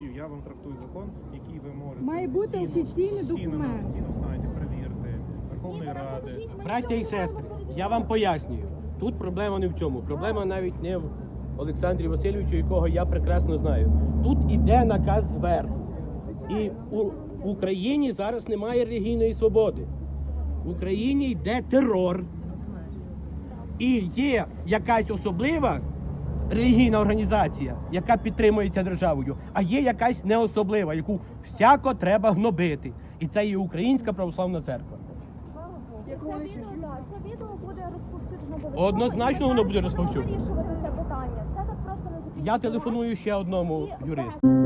Я вам трактую закон, який ви можете Має бути офіційно- офіційний офіційно на сайті перевірити Верховної Ради. Браття і сестри, я вам пояснюю. Тут проблема не в цьому. Проблема навіть не в Олександрі Васильовичу, якого я прекрасно знаю. Тут іде наказ зверху. І у Україні зараз немає релігійної свободи. В Україні йде терор. І є якась особлива релігійна організація, яка підтримується державою, а є якась неособлива, яку всяко треба гнобити. І це є Українська православна церква. Це відео, так, це відео буде розповсюджено. Однозначно воно буде розповсюджено. вирішувати це питання. Це так просто не. Я телефоную ще одному юристу.